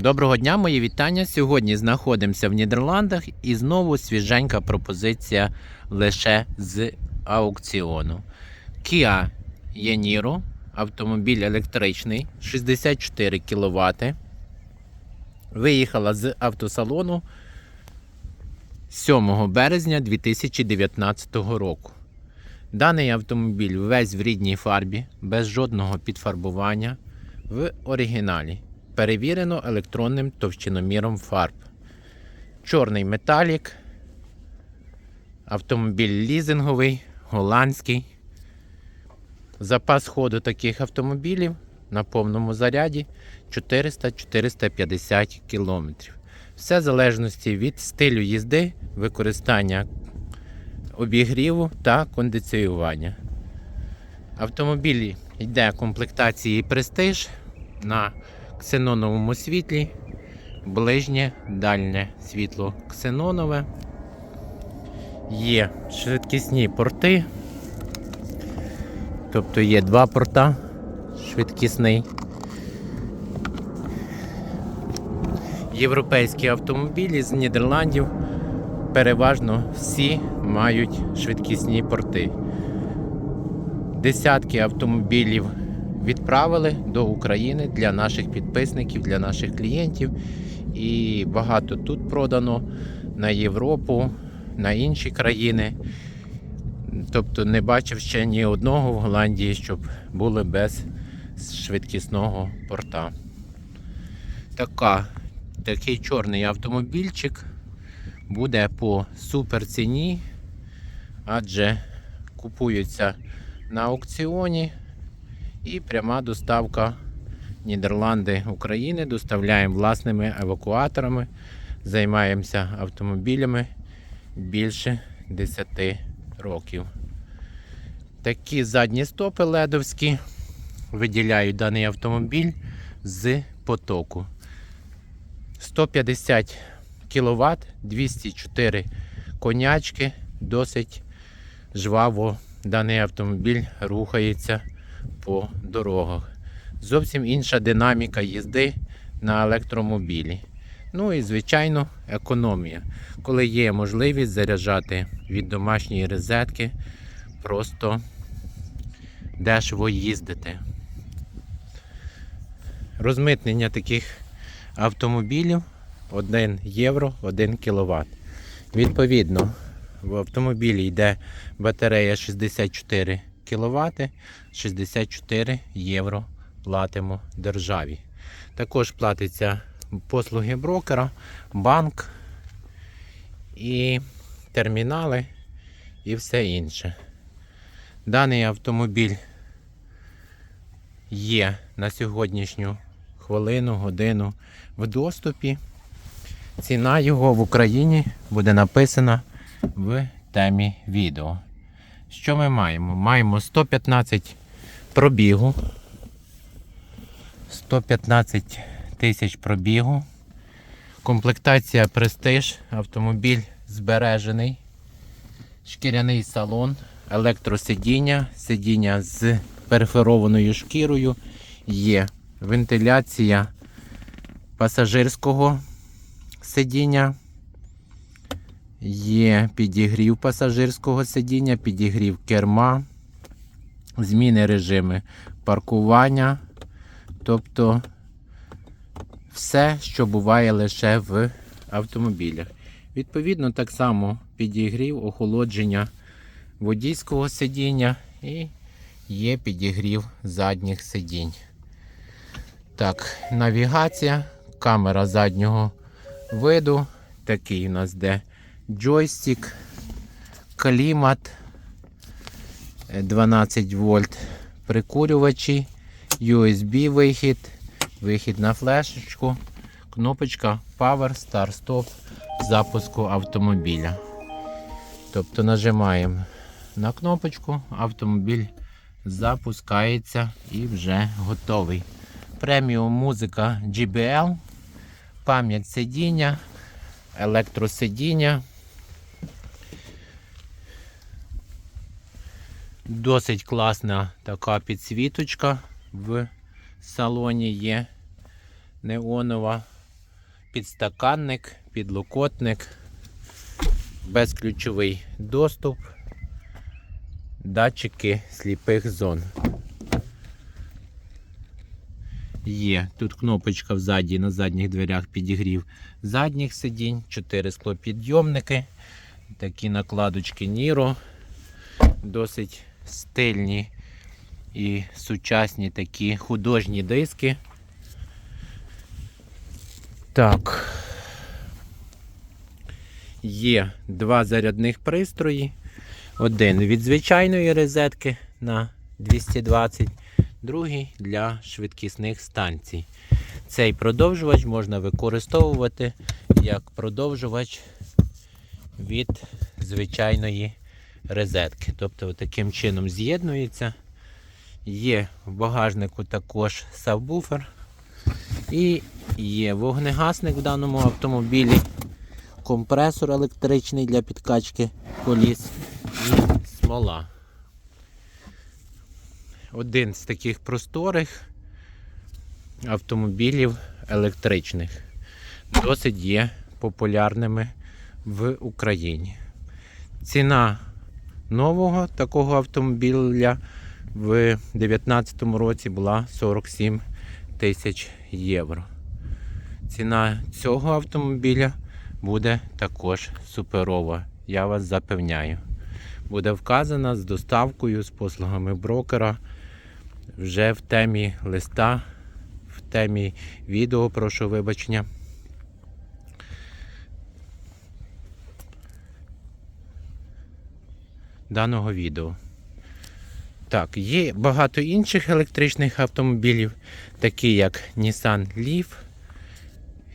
Доброго дня, мої вітання. Сьогодні знаходимося в Нідерландах і знову свіженька пропозиція лише з аукціону. Kia Yaniro, автомобіль електричний, 64 кВт. Виїхала з автосалону 7 березня 2019 року. Даний автомобіль весь в рідній фарбі, без жодного підфарбування, в оригіналі. Перевірено електронним товщиноміром фарб. Чорний металік. Автомобіль лізинговий, голландський. Запас ходу таких автомобілів на повному заряді 400-450 км. Все в залежності від стилю їзди, використання обігріву та кондиціювання. Автомобіль йде комплектації Prestige на ксеноновому світлі, ближнє дальнє світло ксенонове. Є швидкісні порти, тобто є два порта швидкісний. Європейські автомобілі з Нідерландів переважно всі мають швидкісні порти. Десятки автомобілів відправили до України для наших підписників, для наших клієнтів. І багато тут продано на Європу, на інші країни. Тобто не бачив ще ні одного в Голландії, щоб були без швидкісного порта. Така, такий чорний автомобільчик буде по супер ціні, адже купуються на аукціоні і пряма доставка Нідерланди України. Доставляємо власними евакуаторами, займаємося автомобілями більше 10 років. Такі задні стопи ледовські виділяють даний автомобіль з потоку. 150 кВт, 204 конячки, досить жваво даний автомобіль рухається по дорогах. Зовсім інша динаміка їзди на електромобілі. Ну і, звичайно, економія. Коли є можливість заряджати від домашньої розетки, просто дешево їздити. Розмитнення таких автомобілів 1 євро 1 кВт. Відповідно, в автомобілі йде батарея 64 кВт, 64 євро платимо державі. Також платиться послуги брокера, банк і термінали і все інше. Даний автомобіль є на сьогоднішню хвилину, годину в доступі. Ціна його в Україні буде написана в темі відео. Що ми маємо? Маємо 115 пробігу. 115 тисяч пробігу. Комплектація Prestige, автомобіль збережений. Шкіряний салон, електросидіння, сидіння з перфорованою шкірою. Є вентиляція пасажирського сидіння. Є підігрів пасажирського сидіння, підігрів керма, зміни режими паркування. Тобто все, що буває лише в автомобілях. Відповідно, так само підігрів, охолодження водійського сидіння і є підігрів задніх сидінь. Так, навігація, камера заднього виду. Такий у нас де джойстик, клімат, 12 вольт прикурювачі, USB вихід, вихід на флешечку, кнопочка Power Start Stop запуску автомобіля. Тобто нажимаємо на кнопочку, автомобіль запускається і вже готовий. Преміум музика GBL, пам'ять сидіння, електросидіння. Досить класна така підсвіточка в салоні є. Неонова. підстаканник, підлокотник, безключовий доступ, датчики сліпих зон. Є. Тут кнопочка взаді на задніх дверях підігрів задніх сидінь, 4 склопідйомники, такі накладочки Ніро, досить стильні і сучасні такі художні диски. Так. Є два зарядних пристрої. Один від звичайної розетки на 220, другий для швидкісних станцій. Цей продовжувач можна використовувати як продовжувач від звичайної розетки. Тобто таким чином з'єднується. Є в багажнику також сабвуфер. І є вогнегасник в даному автомобілі, компресор електричний для підкачки коліс і смола. Один з таких просторих автомобілів електричних. Досить є популярними в Україні. Ціна нового такого автомобіля в 2019 році була 47 тисяч євро. Ціна цього автомобіля буде також суперова, я вас запевняю. Буде вказана з доставкою, з послугами брокера вже в темі листа, в темі відео, прошу вибачення. Даного відео. Так, є багато інших електричних автомобілів, такі як Nissan Leaf,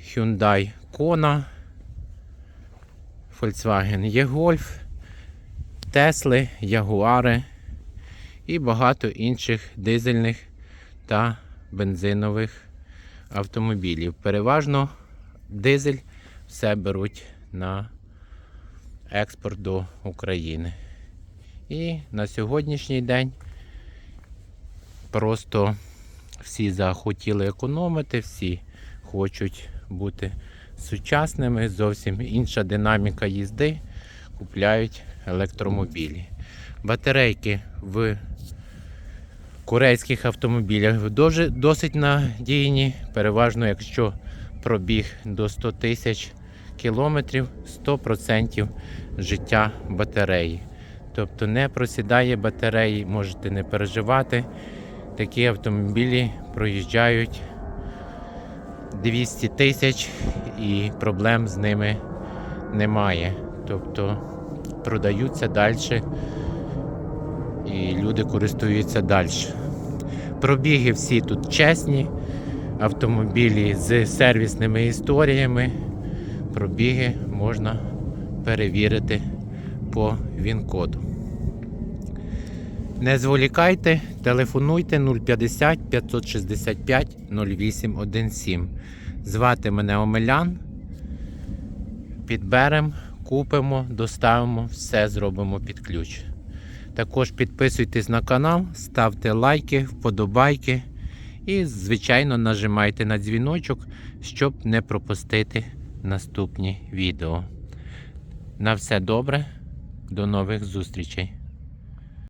Hyundai Kona, Volkswagen E-Golf, Tesla, Ягуари і багато інших дизельних та бензинових автомобілів. Переважно дизель все беруть на експорт до України. І на сьогоднішній день просто всі захотіли економити, всі хочуть бути сучасними, зовсім інша динаміка їзди, купляють електромобілі. Батарейки в корейських автомобілях досить надійні, переважно, якщо пробіг до 100 тисяч кілометрів, 100% життя батареї. Тобто не просідає батареї, можете не переживати. Такі автомобілі проїжджають 200 тисяч і проблем з ними немає. Тобто продаються далі і люди користуються далі. Пробіги всі тут чесні, автомобілі з сервісними історіями. Пробіги можна перевірити по ВІН-коду. Не зволікайте, телефонуйте 050 565 0817. Звати мене Омелян. Підберемо, купимо, доставимо, все зробимо під ключ. Також підписуйтесь на канал, ставте лайки, вподобайки і, звичайно, нажимайте на дзвіночок, щоб не пропустити наступні відео. На все добре, до нових зустрічей!